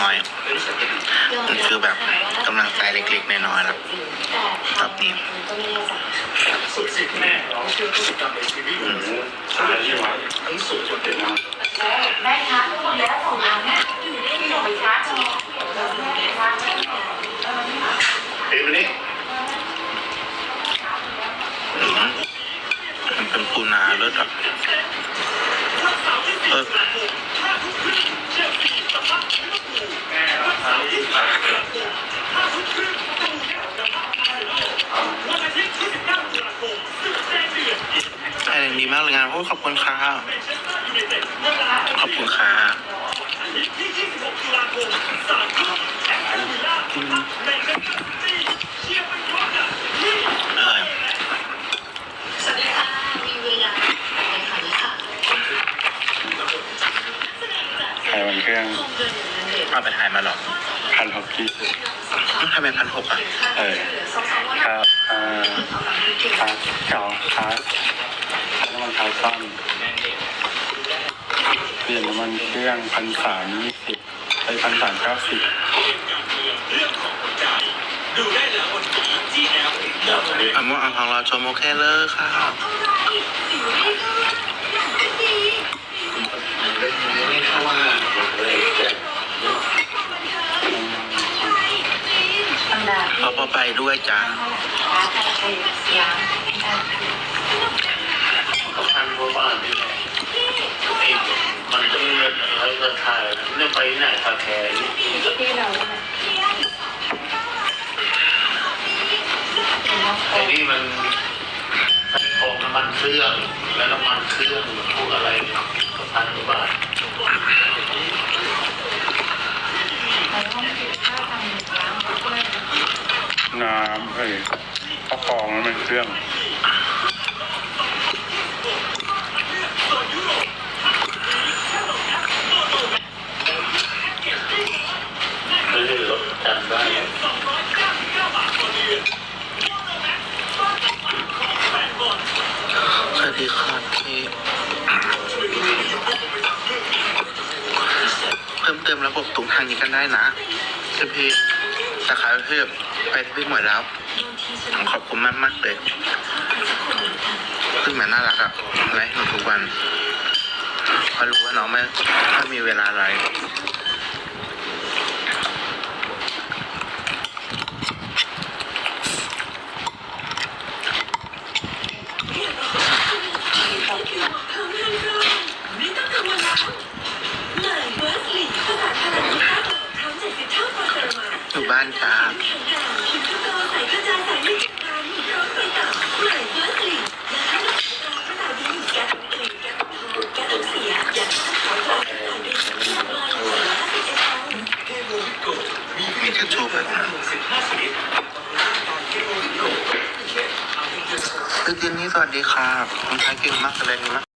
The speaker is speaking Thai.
น้อยๆมันคือแบบกำลังใจเล็กๆน้อยๆล้วรอบนี้สุดสิแม่เราเชื่อพฤติกรรมในชีวิตหาที่ไว้ทั้งสูตรจนเนมาแม่ชาร์จทุกคนแล้วส่งอันนะที่หนูไปชาร์จจะแม่ชาร์จเอ้ยวันนี้อืมมันเป็นปูนาเลิศอะเออไอเรื่อง ดีมากเลยงานโอ้ขอบคุณค่ะขอบคุณค่ะอืมอร่อยสวัสดีค่ะ มีเวลาไปค่ะนี่ค่ะไข่มันเครื่องเอาไปถ่ายมาหรอพันหกขีดอืมทำไมพันหกอะ เออครับอ่าคาเก่าคาน้ำมันคาซ่อนเปลี่ยนน้ำมันเครื่องพันสามยี่สิบไปพันสามเก้าสิบอัมว่าอัมของเราชมโอเคเลยค่ะอันดาเอาพอไปด้วยจ้า พันกว่าบาทนี่แหละไอ้มันจะเงินอะไรก็ถ่ายเนี่ไปไหนคาแคร์นี่ไอ้นี่มันใช้ของน้ำมันเครื่อง แล้วน้ำมันเครื่องพวกอะไรก็พันกว่าบาทน้ำเลยน้ำเอ้ยข้าวฟองน้ำมันเครื่อง ระบบตรงทางนี้กันได้นะเจ้าพี่สาขาเพิ่มไปที่พี่หมวยแล้วขอบคุณมากมากเลยซึ่งมันน่ารักอะไลฟ์หนูทุกวันเพราะรู้ว่าน้องไม่ถ้ามีเวลาไลฟ์ บ้านจ้ามีทิชชู่แบบนั้นคือเจนนี่สวัสดีค่ะคุณชายเก่งมากอะไรนี่มาก